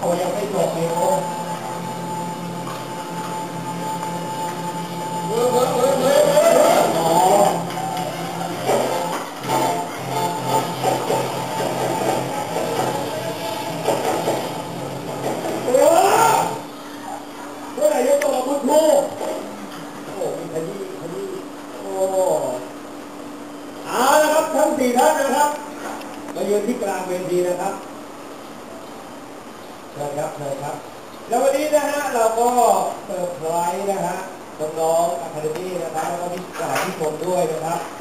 โอ้ยังไม่จบเลยโอ้เฮ้ยเฮ้ยเฮ้ยเฮ้ยเฮ้ยอ๋อโอ้เมื่อไหร่จะตกกับคุณครูโอ้มีขยี้ขยี้โอ้เอาละครับทั้งสี่ท่านนะครับ มายืนที่กลางเวทีนะครับ นะครับเชิญครับ แล้ววันนี้นะฮะเราก็เปิดไพรส์นะฮะน้องๆอะคาเดมี่นะครับแล้วก็มีสถานที่ชมด้วยนะครับวันนี้เราได้รับเกียนะครับ